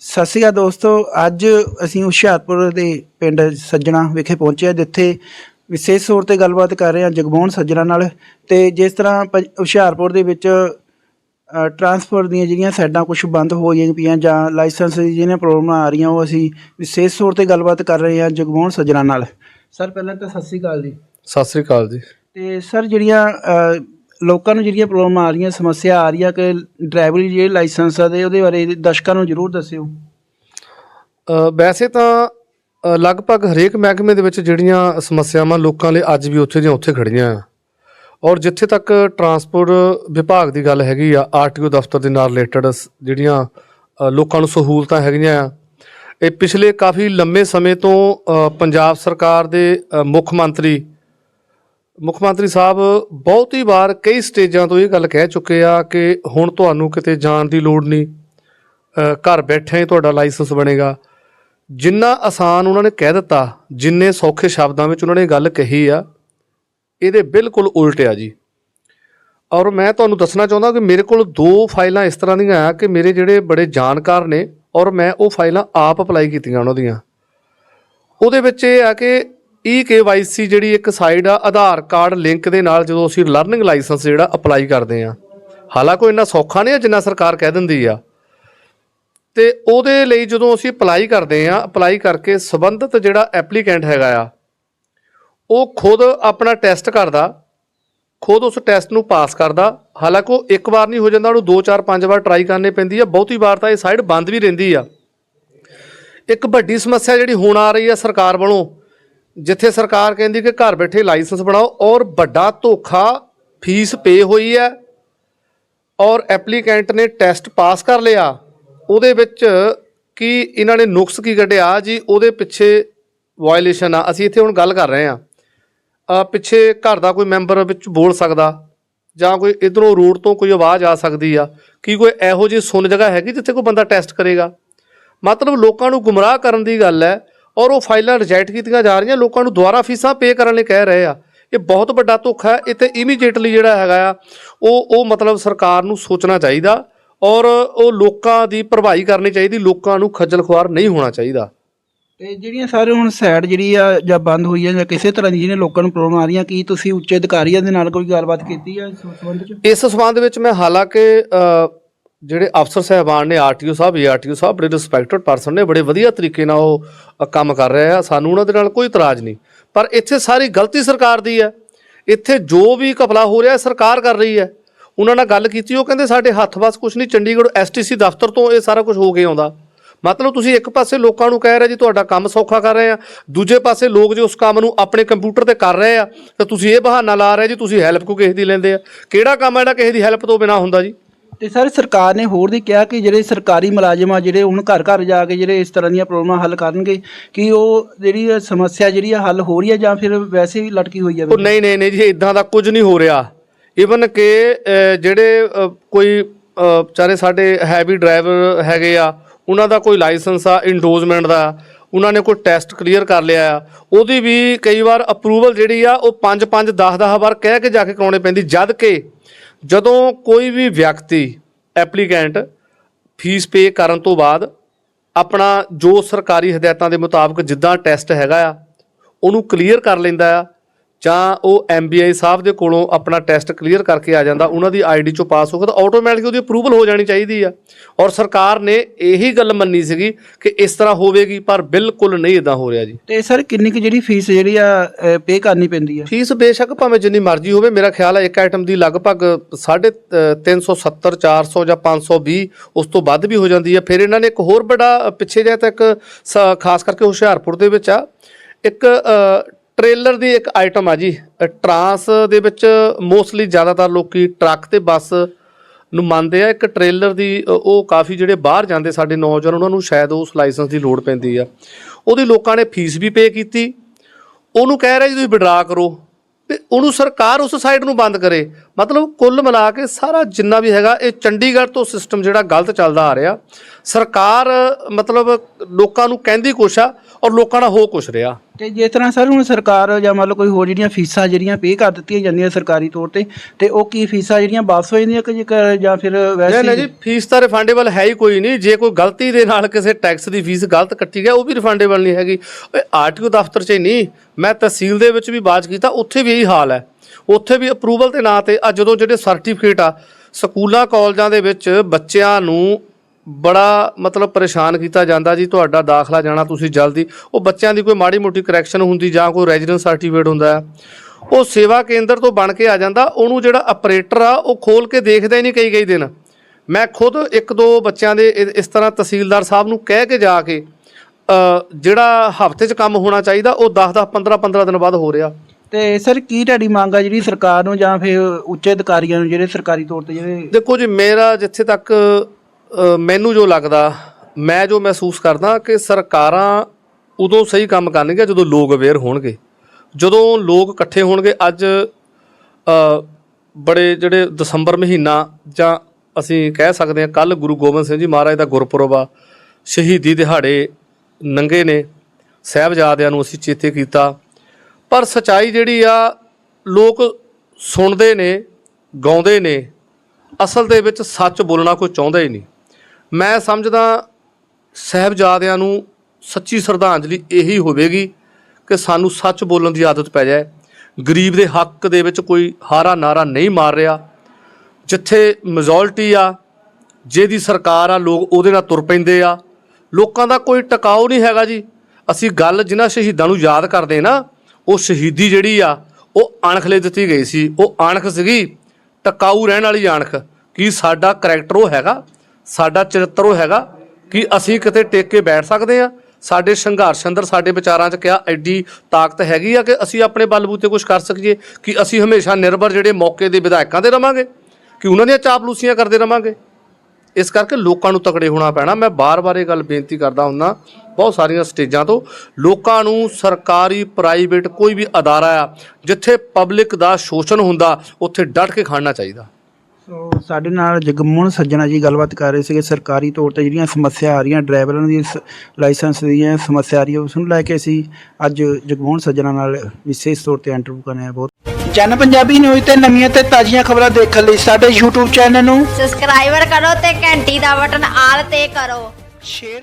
ਸਤਿ ਸ਼੍ਰੀ ਅਕਾਲ ਦੋਸਤੋ ਅੱਜ ਅਸੀਂ ਹੁਸ਼ਿਆਰਪੁਰ ਦੇ ਪਿੰਡ ਸੱਜਣਾ ਵਿਖੇ ਪਹੁੰਚੇ ਹਾਂ ਜਿੱਥੇ ਵਿਸ਼ੇਸ਼ ਤੌਰ ਤੇ ਗੱਲਬਾਤ ਕਰ ਰਹੇ ਹਾਂ ਜਗਮੋਹਨ ਸੱਜਣਾ ਨਾਲ। ਤੇ ਜਿਸ ਤਰ੍ਹਾਂ ਪੰ- ਹੁਸ਼ਿਆਰਪੁਰ ਦੇ ਵਿੱਚ ਅ, ਟਰਾਂਸਪੋਰਟ ਦੀਆਂ ਜਿਹੜੀਆਂ ਸਾਈਡਾਂ ਕੁਝ ਬੰਦ ਹੋ ਗਈਆਂ ਪਈਆਂ ਜਾਂ ਲਾਇਸੈਂਸ ਦੀ ਜਿਹੜੀਆਂ ਪ੍ਰੋਬਲਮਾਂ ਆ ਰਹੀਆਂ ਉਹ ਅਸੀਂ ਵਿਸ਼ੇਸ਼ ਤੌਰ ਤੇ ਗੱਲਬਾਤ ਕਰ ਰਹੇ ਹਾਂ ਜਗਮੋਹਨ ਸੱਜਣਾ ਨਾਲ। ਸਰ ਪਹਿਲਾਂ ਤਾਂ ਸਤਿ ਸ਼੍ਰੀ ਅਕਾਲ ਜੀ। ਸਤਿ ਸ੍ਰੀ ਅਕਾਲ ਜੀ। ਤੇ ਸਰ ਜਿਹੜੀਆਂ ਅ, ਲੋਕਾਂ ਨੂੰ ਜਿਹੜੀਆਂ ਪ੍ਰੋਬਲਮਾਂ ਆ ਰਹੀਆਂ, ਸਮੱਸਿਆ ਆ ਰਹੀ ਆ, ਕਿ ਡਰਾਈਵਰੀ ਜਿਹੜੇ ਲਾਇਸੈਂਸ ਆ ਦੇ ਉਹਦੇ ਬਾਰੇ ਦਰਸ਼ਕਾਂ ਨੂੰ ਜ਼ਰੂਰ ਦੱਸਿਓ। ਵੈਸੇ ਤਾਂ ਲਗਭਗ ਹਰੇਕ ਮਹਿਕਮੇ ਦੇ ਵਿੱਚ ਜਿਹੜੀਆਂ ਸਮੱਸਿਆਵਾਂ ਲੋਕਾਂ ਲਈ ਅੱਜ ਵੀ ਉੱਥੇ ਦੀਆਂ ਉੱਥੇ ਖੜੀਆਂ ਆ। ਔਰ ਜਿੱਥੇ ਤੱਕ ਟਰਾਂਸਪੋਰਟ ਵਿਭਾਗ ਦੀ ਗੱਲ ਹੈਗੀ ਆ, ਆਰਟੀਓ ਦਫ਼ਤਰ ਦੇ ਨਾਲ ਰਿਲੇਟਡ ਜਿਹੜੀਆਂ ਲੋਕਾਂ ਨੂੰ ਸਹੂਲਤਾਂ ਹੈਗੀਆਂ ਆ, ਇਹ ਪਿਛਲੇ ਕਾਫੀ ਲੰਮੇ ਸਮੇਂ ਤੋਂ ਪੰਜਾਬ ਸਰਕਾਰ ਦੇ ਮੁੱਖ ਮੰਤਰੀ ਮੁੱਖ ਮੰਤਰੀ ਸਾਹਿਬ, ਬਹੁਤੀ ਵਾਰ ਕਈ ਸਟੇਜਾਂ ਤੋਂ ਇਹ ਗੱਲ ਕਹਿ ਚੁੱਕੇ ਆ ਕਿ ਹੁਣ ਤੁਹਾਨੂੰ ਕਿਤੇ ਜਾਣ ਦੀ ਲੋੜ ਨਹੀਂ। ਘਰ ਬੈਠੇ ਹੀ ਤੁਹਾਡਾ ਲਾਇਸੈਂਸ ਬਣੇਗਾ। ਜਿੰਨਾ ਆਸਾਨ ਉਹਨਾਂ ਨੇ ਕਹਿ ਦਿੱਤਾ, ਜਿੰਨੇ ਸੌਖੇ ਸ਼ਬਦਾਂ ਵਿੱਚ ਉਹਨਾਂ ਨੇ ਗੱਲ ਕਹੀ ਆ, ਇਹਦੇ ਬਿਲਕੁਲ ਉਲਟ ਆ ਜੀ। ਔਰ ਮੈਂ ਤੁਹਾਨੂੰ ਦੱਸਣਾ ਚਾਹੁੰਦਾ ਕਿ ਮੇਰੇ ਕੋਲ ਦੋ ਫਾਈਲਾਂ ਇਸ ਤਰ੍ਹਾਂ ਦੀਆਂ ਆ ਕਿ ਮੇਰੇ ਜਿਹੜੇ ਬੜੇ ਜਾਣਕਾਰ ਨੇ ਔਰ ਮੈਂ ਉਹ ਫਾਈਲਾਂ ਆਪ ਅਪਲਾਈ ਕੀਤੀਆਂ ਉਹਨਾਂ ਦੀਆਂ। ਉਹਦੇ ਵਿੱਚ ਇਹ ਆ ਕਿ ਈ KYC ਜਿਹੜੀ ਇੱਕ ਸਾਈਡ ਆ ਆਧਾਰ ਕਾਰਡ ਲਿੰਕ ਦੇ ਨਾਲ ਜਦੋਂ ਅਸੀਂ ਲਰਨਿੰਗ ਲਾਇਸੈਂਸ ਜਿਹੜਾ ਅਪਲਾਈ ਕਰਦੇ ਆ। ਹਾਲਾਂਕਿ ਇੰਨਾ ਸੌਖਾ ਨਹੀਂ ਆ ਜਿੰਨਾ ਸਰਕਾਰ ਕਹਿ ਦਿੰਦੀ ਆ। ਤੇ ਉਹਦੇ ਲਈ ਜਦੋਂ ਅਸੀਂ ਅਪਲਾਈ ਕਰਦੇ ਆ ਅਪਲਾਈ ਕਰਕੇ ਸਬੰਧਤ ਜਿਹੜਾ ਐਪਲੀਕੈਂਟ ਹੈਗਾ ਆ, ਉਹ ਖੁਦ ਆਪਣਾ ਟੈਸਟ ਕਰਦਾ, ਖੁਦ ਉਸ ਟੈਸਟ ਨੂੰ ਪਾਸ ਕਰਦਾ। ਹਾਲਾਂਕਿ ਉਹ ਇੱਕ ਵਾਰ ਨਹੀਂ ਹੋ ਜਾਂਦਾ, ਉਹਨੂੰ 2 4 5 ਵਾਰ ਟਰਾਈ ਕਰਨੇ ਪੈਂਦੀ ਆ। ਬਹੁਤੀ ਵਾਰ ਤਾਂ ਇਹ ਸਾਈਡ ਬੰਦ ਵੀ ਰਹਿੰਦੀ ਆ। ਇੱਕ ਵੱਡੀ ਸਮੱਸਿਆ ਜਿਹੜੀ ਹੁਣ ਆ ਰਹੀ ਆ ਸਰਕਾਰ ਵੱਲੋਂ ਜਿੱਥੇ ਸਰਕਾਰ ਕਹਿੰਦੀ ਕਿ ਘਰ ਬੈਠੇ ਲਾਇਸੈਂਸ ਬਣਾਓ ਔਰ ਵੱਡਾ ਧੋਖਾ ਫੀਸ ਪੇ ਹੋਈ ਹੈ ਔਰ ਐਪਲੀਕੈਂਟ ਨੇ ਟੈਸਟ ਪਾਸ ਕਰ ਲਿਆ, ਉਹਦੇ ਵਿੱਚ ਕੀ ਇਹਨਾਂ ਨੇ ਨੁਕਸ ਕੀ ਕੱਢਿਆ? ਜੀ, ਉਹਦੇ ਪਿੱਛੇ ਵਾਇਲੇਸ਼ਨ ਆ। ਅਸੀਂ ਇੱਥੇ ਹੁਣ ਗੱਲ ਕਰ ਰਹੇ ਆ ਪਿੱਛੇ ਘਰ ਦਾ ਕੋਈ ਮੈਂਬਰ ਵਿੱਚ ਬੋਲ ਸਕਦਾ ਜਾਂ ਕੋਈ ਇਧਰੋਂ ਰੋਡ ਤੋਂ ਕੋਈ ਆਵਾਜ਼ ਆ ਸਕਦੀ ਆ। ਕੀ ਕੋਈ ਇਹੋ ਜਿਹੀ ਸੁਣ ਜਗ੍ਹਾ ਹੈਗੀ ਜਿੱਥੇ ਕੋਈ ਬੰਦਾ ਟੈਸਟ ਕਰੇਗਾ? ਮਤਲਬ ਲੋਕਾਂ ਨੂੰ ਗੁੰਮਰਾਹ ਕਰਨ ਦੀ ਗੱਲ ਹੈ। ਔਰ ਉਹ ਫਾਈਲਾਂ ਰਿਜੈਕਟ ਕੀਤੀਆਂ ਜਾ ਰਹੀਆਂ ਲੋਕਾਂ ਨੂੰ ਦੁਬਾਰਾ ਫੀਸਾਂ ਪੇ ਕਰਨ ਲਈ ਕਹਿ ਰਹੇ ਆ। ਇਹ ਬਹੁਤ ਵੱਡਾ ਧੋਖਾ ਹੈ। ਇਹ ਤੇ ਇਮੀਡੀਏਟਲੀ ਜਿਹੜਾ ਹੈਗਾ ਆ ਉਹ ਉਹ ਮਤਲਬ ਸਰਕਾਰ ਨੂੰ ਸੋਚਣਾ ਚਾਹੀਦਾ ਔਰ ਉਹ ਲੋਕਾਂ ਦੀ ਭਰਵਾਈ ਕਰਨੀ ਚਾਹੀਦੀ ਲੋਕਾਂ ਨੂੰ ਖੱਜਲ ਖੁਆਰ ਨਹੀਂ ਹੋਣਾ ਚਾਹੀਦਾ। ਤੇ ਜਿਹੜੀਆਂ ਸਾਰੇ ਹੁਣ ਸਾਈਡ ਜਿਹੜੀ ਆ ਜਾਂ ਬੰਦ ਹੋਈ ਆ ਜਾਂ ਕਿਸੇ ਤਰ੍ਹਾਂ ਦੀ ਜਿਹਨੇ ਲੋਕਾਂ ਨੂੰ ਪ੍ਰੋਬਲਮ ਆ ਰਹੀਆਂ ਕੀ ਤੁਸੀਂ ਉੱਚ ਅਧਿਕਾਰੀਆਂ ਦੇ ਨਾਲ ਕੋਈ ਗੱਲਬਾਤ ਕੀਤੀ ਆ ਇਸ ਸੰਬੰਧ ਚ? ਇਸ ਸੰਬੰਧ ਵਿੱਚ ਮੈਂ ਹਾਲਾਂਕਿ ਜਿਹੜੇ ਅਫਸਰ ਸਹਿਬਾਨ ਨੇ, ਆਰਟੀਓ ਸਾਹਿਬ, ਏਆਰਟੀਓ ਸਾਹਿਬ, ਬੜੇ ਰਿਸਪੈਕਟਡ ਪਰਸਨ ਨੇ, ਬੜੇ ਵਧੀਆ ਤਰੀਕੇ ਨਾਲ ਉਹ ਕੰਮ ਕਰ ਰਹੇ ਆ। ਸਾਨੂੰ ਉਹਨਾਂ ਦੇ ਨਾਲ ਕੋਈ ਇਤਰਾਜ਼ ਨਹੀਂ। ਪਰ ਇੱਥੇ ਸਾਰੀ ਗਲਤੀ ਸਰਕਾਰ ਦੀ ਹੈ। ਇੱਥੇ ਜੋ ਵੀ ਘਪਲਾ ਹੋ ਰਿਹਾ, ਸਰਕਾਰ ਕਰ ਰਹੀ ਹੈ। ਉਹਨਾਂ ਨਾਲ ਗੱਲ ਕੀਤੀ, ਉਹ ਕਹਿੰਦੇ ਸਾਡੇ ਹੱਥ ਵੱਸ ਕੁਝ ਨਹੀਂ, ਚੰਡੀਗੜ੍ਹ ਐਸਟੀਸੀ ਦਫ਼ਤਰ ਤੋਂ ਇਹ ਸਾਰਾ ਕੁਝ ਹੋ ਕੇ ਆਉਂਦਾ। ਮਤਲਬ ਤੁਸੀਂ ਇੱਕ ਪਾਸੇ ਲੋਕਾਂ ਨੂੰ ਕਹਿ ਰਹੇ ਜੀ ਤੁਹਾਡਾ ਕੰਮ ਸੌਖਾ ਕਰ ਰਹੇ ਆ, ਦੂਜੇ ਪਾਸੇ ਲੋਕ ਜੇ ਉਸ ਕੰਮ ਨੂੰ ਆਪਣੇ ਕੰਪਿਊਟਰ ਤੇ ਕਰ ਰਹੇ ਆ, ਤਾਂ ਤੁਸੀਂ ਇਹ ਬਹਾਨਾ ਲਾ ਰਹੇ ਜੀ, ਤੁਸੀਂ ਹੈਲਪ ਕੋ ਕਿਸੇ ਦੀ ਲੈਂਦੇ ਆ? ਕਿਹੜਾ ਕੰਮ ਹੈ ਜਿਹੜਾ ਕਿਸੇ ਦੀ ਹੈਲਪ ਤੋਂ ਬਿਨਾ ਹੁੰਦਾ ਜੀ? ਤੇ ਸਰ ਸਰਕਾਰ ਨੇ ਹੋਰ ਵੀ ਕਿਹਾ ਕਿ ਜਿਹੜੇ ਸਰਕਾਰੀ ਮੁਲਾਜ਼ਮ ਆ ਜਿਹੜੇ ਹੁਣ ਘਰ ਘਰ ਜਾ ਕੇ ਜਿਹੜੇ ਇਸ ਤਰ੍ਹਾਂ ਦੀਆਂ ਪ੍ਰੋਬਲਮਾਂ ਹੱਲ ਕਰਨਗੇ ਕਿ ਉਹ ਜਿਹੜੀ ਸਮੱਸਿਆ ਜਿਹੜੀ ਆ ਹੱਲ ਹੋ ਰਹੀ ਆ ਜਾਂ ਫਿਰ ਵੈਸੇ ਹੀ ਲਟਕੀ ਹੋਈ ਆ ਉਹ ਨਹੀਂ ਨਹੀਂ ਨਹੀਂ ਜੀ ਇਦਾਂ ਦਾ ਕੁਝ ਨਹੀਂ ਹੋ ਰਿਹਾ। ਇਵਨ ਕਿ ਜਿਹੜੇ ਕੋਈ ਵਿਚਾਰੇ ਸਾਡੇ ਹੈਵੀ ਡਰਾਈਵਰ ਹੈਗੇ ਆ ਉਹਨਾਂ ਦਾ ਕੋਈ ਲਾਇਸੈਂਸ ਆ ਇੰਡੋਜ਼ਮੈਂਟ ਦਾ ਉਹਨਾਂ ਨੇ ਕੋਈ ਟੈਸਟ ਕਲੀਅਰ ਕਰ ਲਿਆ ਆ। ਉਹਦੀ ਵੀ ਕਈ ਵਾਰ ਅਪਰੂਵਲ ਜਿਹੜੀ ਆ ਉਹ 5 5 10 10 ਵਾਰ ਕਹਿ ਕੇ ਜਾ ਕੇ ਕਰਾਉਣੀ ਪੈਂਦੀ ਜਦ ਕਿ ਜਦੋਂ ਕੋਈ ਵੀ ਵਿਅਕਤੀ ਐਪਲੀਕੈਂਟ ਫੀਸ ਪੇ ਕਰਨ ਤੋਂ ਬਾਅਦ ਆਪਣਾ ਜੋ ਸਰਕਾਰੀ ਹਦਾਇਤਾਂ ਦੇ ਮੁਤਾਬਕ ਜਿੱਦਾਂ ਟੈਸਟ ਹੈਗਾ ਆ, ਉਹਨੂੰ ਕਲੀਅਰ ਕਰ ਲੈਂਦਾ ਆ ਜਾਂ ਉਹ ਐਮਬੀਆਈ ਸਾਹਿਬ ਦੇ ਕੋਲੋਂ ਆਪਣਾ ਟੈਸਟ ਕਲੀਅਰ ਕਰਕੇ ਆ ਜਾਂਦਾ ਉਹਨਾਂ ਦੀ ਆਈਡੀ ਚੋਂ ਪਾਸ ਹੋ ਗਿਆ ਤਾਂ ਆਟੋਮੈਟਿਕ ਉਹਦੀ ਅਪਰੂਵਲ ਹੋ ਜਾਣੀ ਚਾਹੀਦੀ ਆ। ਔਰ ਸਰਕਾਰ ਨੇ ਇਹੀ ਗੱਲ ਮੰਨੀ ਸੀਗੀ ਕਿ ਇਸ ਤਰ੍ਹਾਂ ਹੋਵੇਗੀ ਪਰ ਬਿਲਕੁਲ ਨਹੀਂ ਇਦਾਂ ਹੋ ਰਿਹਾ ਜੀ। ਤੇ ਸਰ ਕਿੰਨੀ ਕੁ ਜਿਹੜੀ ਫੀਸ ਜਿਹੜੀ ਆ ਪੇ ਕਰਨੀ ਪੈਂਦੀ ਆ? ਫੀਸ ਬੇਸ਼ੱਕ ਭਾਵੇਂ ਜਿੰਨੀ ਮਰਜ਼ੀ ਹੋਵੇ ਮੇਰਾ ਖਿਆਲ ਹੈ ਇੱਕ ਆਈਟਮ ਦੀ ਲਗਭਗ 370 400 ਜਾਂ 520 ਉਸ ਤੋਂ ਵੱਧ ਵੀ ਹੋ ਜਾਂਦੀ ਹੈ ਫਿਰ ਇਹਨਾਂ ਨੇ ਇੱਕ ਹੋਰ ਬੜਾ ਪਿੱਛੇ ਜਿਹਾ ਤੱਕ ਖਾਸ ਕਰਕੇ ਹੁਸ਼ਿਆਰਪੁਰ ਦੇ ਵਿੱਚ ਆ ਇੱਕ ਟ੍ਰੇਲਰ ਦੀ ਇੱਕ ਆਈਟਮ ਆ ਜੀ। ਟਰਾਂਸ ਦੇ ਵਿੱਚ ਮੋਸਟਲੀ ਜ਼ਿਆਦਾਤਰ ਲੋਕੀ ਟਰੱਕ ਤੇ ਬੱਸ ਨੂੰ ਮੰਨਦੇ ਆ। ਇੱਕ ਟ੍ਰੇਲਰ ਦੀ ਉਹ ਕਾਫੀ ਜਿਹੜੇ ਬਾਹਰ ਜਾਂਦੇ ਸਾਡੇ ਨੌਜਵਾਨ, ਉਹਨਾਂ ਨੂੰ ਸ਼ਾਇਦ ਉਸ ਲਾਇਸੈਂਸ ਦੀ ਲੋੜ ਪੈਂਦੀ ਆ। ਉਹਦੀ ਲੋਕਾਂ ਨੇ ਫੀਸ ਵੀ ਪੇ ਕੀਤੀ। ਉਹਨੂੰ ਕਹਿ ਰਿਹਾ ਜੀ, ਤੁਸੀਂ ਵਿਡਰਾ ਕਰੋ। ਤੇ ਉਹਨੂੰ ਸਰਕਾਰ ਉਸ ਸਾਈਡ ਨੂੰ ਬੰਦ ਕਰੇ। ਮਤਲਬ ਕੁੱਲ ਮਿਲਾ ਕੇ ਸਾਰਾ ਜਿੰਨਾ ਵੀ ਹੈਗਾ, ਇਹ ਚੰਡੀਗੜ੍ਹ ਤੋਂ ਸਿਸਟਮ ਜਿਹੜਾ ਗਲਤ ਚੱਲਦਾ ਆ ਰਿਹਾ। ਸਰਕਾਰ, ਮਤਲਬ ਲੋਕਾਂ ਨੂੰ ਕਹਿੰਦੀ ਕੁਛ ਆ ਔਰ ਲੋਕਾਂ ਨਾਲ ਹੋ ਕੁਛ ਰਿਹਾ। ਤੇ ਜਿਸ ਤਰ੍ਹਾਂ ਸਰ ਹੁਣ ਸਰਕਾਰ ਜਾਂ ਮੰਨ ਲਓ ਕੋਈ ਹੋਰ ਜਿਹੜੀਆਂ ਫੀਸਾਂ ਜਿਹੜੀਆਂ ਪੇ ਕਰ ਦਿੱਤੀਆਂ ਜਾਂਦੀਆਂ ਸਰਕਾਰੀ ਤੌਰ ਤੇ ਤੇ ਉਹ ਕੀ ਫੀਸਾਂ ਜਿਹੜੀਆਂ ਵਾਪਸ ਹੋ ਜਾਂਦੀਆਂ ਕਿ ਜੇਕਰ ਜਾਂ ਫਿਰ ਵੈਸੇ ਨਹੀਂ ਨਹੀਂ ਜੀ ਫੀਸ ਤਾਂ ਰਿਫੰਡੇਬਲ ਹੈ ਹੀ ਕੋਈ ਨਹੀਂ। ਜੇ ਕੋਈ ਗਲਤੀ ਦੇ ਨਾਲ ਕਿਸੇ ਟੈਕਸ ਦੀ ਫੀਸ ਗਲਤ ਕੱਟੀ ਗਿਆ, ਉਹ ਵੀ ਰਿਫੰਡੇਬਲ ਨਹੀਂ ਹੈਗੀ। ਓਏ, ਆਰਟੀਓ ਦਫ਼ਤਰ 'ਚ ਹੀ ਨਹੀਂ ਮੈਂ ਤਹਿਸੀਲ ਦੇ ਵਿੱਚ ਵੀ ਬਾਤ ਕੀਤਾ, ਉੱਥੇ ਵੀ ਇਹੀ ਹਾਲ ਹੈ। ਉੱਥੇ ਵੀ ਅਪਰੂਵਲ ਦੇ ਨਾਂ ਤੇ ਆ ਜਦੋਂ ਜਿਹੜੇ ਸਰਟੀਫਿਕੇਟ ਆ, ਸਕੂਲਾਂ, ਕਾਲਜਾਂ ਦੇ ਵਿੱਚ ਬੱਚਿਆਂ ਨੂੰ ਬੜਾ ਮਤਲਬ ਪਰੇਸ਼ਾਨ ਕੀਤਾ ਜਾਂਦਾ ਜੀ ਤੁਹਾਡਾ ਦਾਖਲਾ ਜਾਣਾ ਤੁਸੀਂ ਜਲਦੀ। ਉਹ ਬੱਚਿਆਂ ਦੀ ਕੋਈ ਮਾੜੀ ਮੋਟੀ ਕਰੈਕਸ਼ਨ ਹੁੰਦੀ ਜਾਂ ਕੋਈ ਰੈਜ਼ੀਡੈਂਸ ਸਰਟੀਫਿਕੇਟ ਹੁੰਦਾ ਹੈ। ਉਹ ਸੇਵਾ ਕੇਂਦਰ ਤੋਂ ਬਣ ਕੇ ਆ ਜਾਂਦਾ ਉਹਨੂੰ ਜਿਹੜਾ ਆਪਰੇਟਰ ਆ ਉਹ ਖੋਲ ਕੇ ਦੇਖਦਾ ਹੀ ਨਹੀਂ ਕਈ ਕਈ ਦਿਨ। ਮੈਂ ਖੁਦ ਇੱਕ ਦੋ ਬੱਚਿਆਂ ਦੇ ਇਸ ਤਰ੍ਹਾਂ ਤਹਿਸੀਲਦਾਰ ਸਾਹਿਬ ਨੂੰ ਕਹਿ ਕੇ ਜਾ ਕੇ ਜਿਹੜਾ ਹਫ਼ਤੇ 'ਚ ਕੰਮ ਹੋਣਾ ਚਾਹੀਦਾ ਉਹ 10 10 15 15 ਦਿਨ ਬਾਅਦ ਹੋ ਰਿਹਾ। ਤੇ ਸਰ ਕੀ ਤੁਹਾਡੀ ਮੰਗ ਆ ਜਿਹੜੀ ਸਰਕਾਰ ਨੂੰ ਜਾਂ ਫਿਰ ਉੱਚ ਅਧਿਕਾਰੀਆਂ ਨੂੰ ਜਿਹੜੇ ਸਰਕਾਰੀ ਤੌਰ ਤੇ ਜਿਹੜੇ ਦੇਖੋ ਜੀ ਮੇਰਾ ਜਿੱਥੇ ਤੱਕ ਮੈਨੂੰ ਜੋ ਲੱਗਦਾ, ਮੈਂ ਜੋ ਮਹਿਸੂਸ ਕਰਦਾ ਕਿ ਸਰਕਾਰਾਂ ਉਦੋਂ ਸਹੀ ਕੰਮ ਕਰਨਗੀਆਂ ਜਦੋਂ ਲੋਕ ਅਵੇਅਰ ਹੋਣਗੇ। ਜਦੋਂ ਲੋਕ ਇਕੱਠੇ ਹੋਣਗੇ, ਅੱਜ ਬੜੇ ਜਿਹੜੇ ਦਸੰਬਰ ਮਹੀਨਾ ਜਾਂ ਅਸੀਂ ਕਹਿ ਸਕਦੇ ਹਾਂ ਕੱਲ ਗੁਰੂ ਗੋਬਿੰਦ ਸਿੰਘ ਜੀ ਮਹਾਰਾਜ ਦਾ ਗੁਰਪੁਰਬ ਆ, ਸ਼ਹੀਦੀ ਦਿਹਾੜੇ ਨੰਗੇ ਨੇ, ਸਾਹਿਬਜ਼ਾਦਿਆਂ ਨੂੰ ਅਸੀਂ ਚੇਤੇ ਕੀਤਾ। ਪਰ ਸਚਾਈ ਜਿਹੜੀ ਆ, ਲੋਕ ਸੁਣਦੇ ਨੇ, ਗਾਉਂਦੇ ਨੇ, ਅਸਲ ਦੇ ਵਿੱਚ ਸੱਚ ਬੋਲਣਾ ਕੋਈ ਚਾਹੁੰਦਾ ਹੀ ਨਹੀਂ। ਮੈਂ ਸਮਝਦਾ ਸਾਹਿਬਜ਼ਾਦਿਆਂ ਨੂੰ ਸੱਚੀ ਸ਼ਰਧਾਂਜਲੀ ਇਹੀ ਹੋਵੇਗੀ ਕਿ ਸਾਨੂੰ ਸੱਚ ਬੋਲਣ ਦੀ ਆਦਤ ਪੈ ਜਾਏ। ਗਰੀਬ ਦੇ ਹੱਕ ਦੇ ਵਿੱਚ ਕੋਈ ਹਾਰਾ ਨਾਰਾ ਨਹੀਂ ਮਾਰ ਰਿਹਾ। ਜਿੱਥੇ ਮੈਜੋਰਟੀ ਆ, ਜਿਹਦੀ ਸਰਕਾਰ ਆ, ਲੋਕ ਉਹਦੇ ਨਾਲ ਤੁਰ ਪੈਂਦੇ ਆ। ਲੋਕਾਂ ਦਾ ਕੋਈ ਟਿਕਾਓ ਨਹੀਂ ਹੈਗਾ ਜੀ। ਅਸੀਂ ਗੱਲ ਜਿਨ੍ਹਾਂ ਸ਼ਹੀਦਾਂ ਨੂੰ ਯਾਦ ਕਰਦੇ ਨਾ, ਉਹ ਸ਼ਹੀਦੀ ਜਿਹੜੀ ਆ, ਉਹ ਅਣਖ ਅਣਖਲੇ ਦਿੱਤੀ ਗਈ ਸੀ। ਉਹ ਅਣਖ ਸੀਗੀ, ਟਿਕਾਊ ਰਹਿਣ ਵਾਲੀ ਅਣਖ ਕੀ ਸਾਡਾ ਕਰੈਕਟਰ ਉਹ ਹੈਗਾ? ਸਾਡਾ ਚਰਿੱਤਰ ਉਹ ਹੈਗਾ ਕਿ ਅਸੀਂ ਕਿਤੇ ਟੇਕ ਕੇ ਬੈਠ ਸਕਦੇ ਆ ਸਾਡੇ ਸੰਘਰਸ਼ ਅੰਦਰ ਸਾਡੇ ਵਿਚਾਰਾਂ 'ਚ ਕਿਹਾ ਐਡੀ ਤਾਕਤ ਹੈਗੀ ਆ ਕਿ ਅਸੀਂ ਆਪਣੇ ਬਲਬੂਤੇ ਕੁਝ ਕਰ ਸਕੀਏ ਕਿ ਅਸੀਂ ਹਮੇਸ਼ਾ ਨਿਰਭਰ ਜਿਹੜੇ ਮੌਕੇ ਦੇ ਵਿਧਾਇਕਾਂ ਦੇ ਰਵਾਂਗੇ, ਕਿ ਉਹਨਾਂ ਦੀਆਂ ਚਾਪਲੂਸੀਆਂ ਕਰਦੇ ਰਵਾਂਗੇ। ਇਸ ਕਰਕੇ ਲੋਕਾਂ ਨੂੰ ਤਕੜੇ ਹੋਣਾ ਪੈਣਾ। ਮੈਂ ਬਾਰ-ਬਾਰ ਇਹ ਗੱਲ ਬੇਨਤੀ ਕਰਦਾ ਹੁੰਨਾ ਬਹੁਤ ਸਾਰੀਆਂ ਸਟੇਜਾਂ ਤੋਂ, ਲੋਕਾਂ ਨੂੰ ਸਰਕਾਰੀ, ਪ੍ਰਾਈਵੇਟ ਕੋਈ ਵੀ ਅਦਾਰਾ ਆ, ਜਿੱਥੇ ਪਬਲਿਕ ਦਾ ਸ਼ੋਸ਼ਣ ਹੁੰਦਾ, ਉੱਥੇ ਡਟ ਕੇ ਖੜਨਾ ਚਾਹੀਦਾ। ਸੋ ਸਾਡੇ ਨਾਲ ਜਗਮੋਹਨ ਸੱਜਣਾ ਜੀ ਗੱਲਬਾਤ ਕਰ ਰਹੇ ਸੀਗੇ। ਸਰਕਾਰੀ ਤੌਰ ਤੇ ਜਿਹੜੀਆਂ ਸਮੱਸਿਆ ਆ ਰਹੀਆਂ ਡਰਾਈਵਰਾਂ ਦੀ ਲਾਇਸੈਂਸ ਦੀਆਂ ਸਮੱਸਿਆ ਆ ਰਹੀ ਉਸ ਨੂੰ ਲੈ ਕੇ ਅਸੀਂ ਅੱਜ ਜਗਮੋਹਨ ਸੱਜਣਾ ਨਾਲ ਵਿਸ਼ੇਸ਼ ਤੌਰ ਤੇ ਇੰਟਰਵਿਊ ਕਰਨੇ ਆ। ਬਹੁਤ ਜਨ ਪੰਜਾਬੀ ਨਿਊਜ਼ ਤੇ ਨਵੀਆਂ ਤੇ ਤਾਜ਼ੀਆਂ ਖਬਰਾਂ ਦੇਖਣ ਲਈ ਸਾਡੇ YouTube ਚੈਨਲ ਨੂੰ ਸਬਸਕ੍ਰਾਈਬਰ ਕਰੋ ਤੇ ਘੰਟੀ ਦਾ ਬਟਨ ਆਲ ਤੇ ਕਰੋ। ਸ਼ੇਅਰ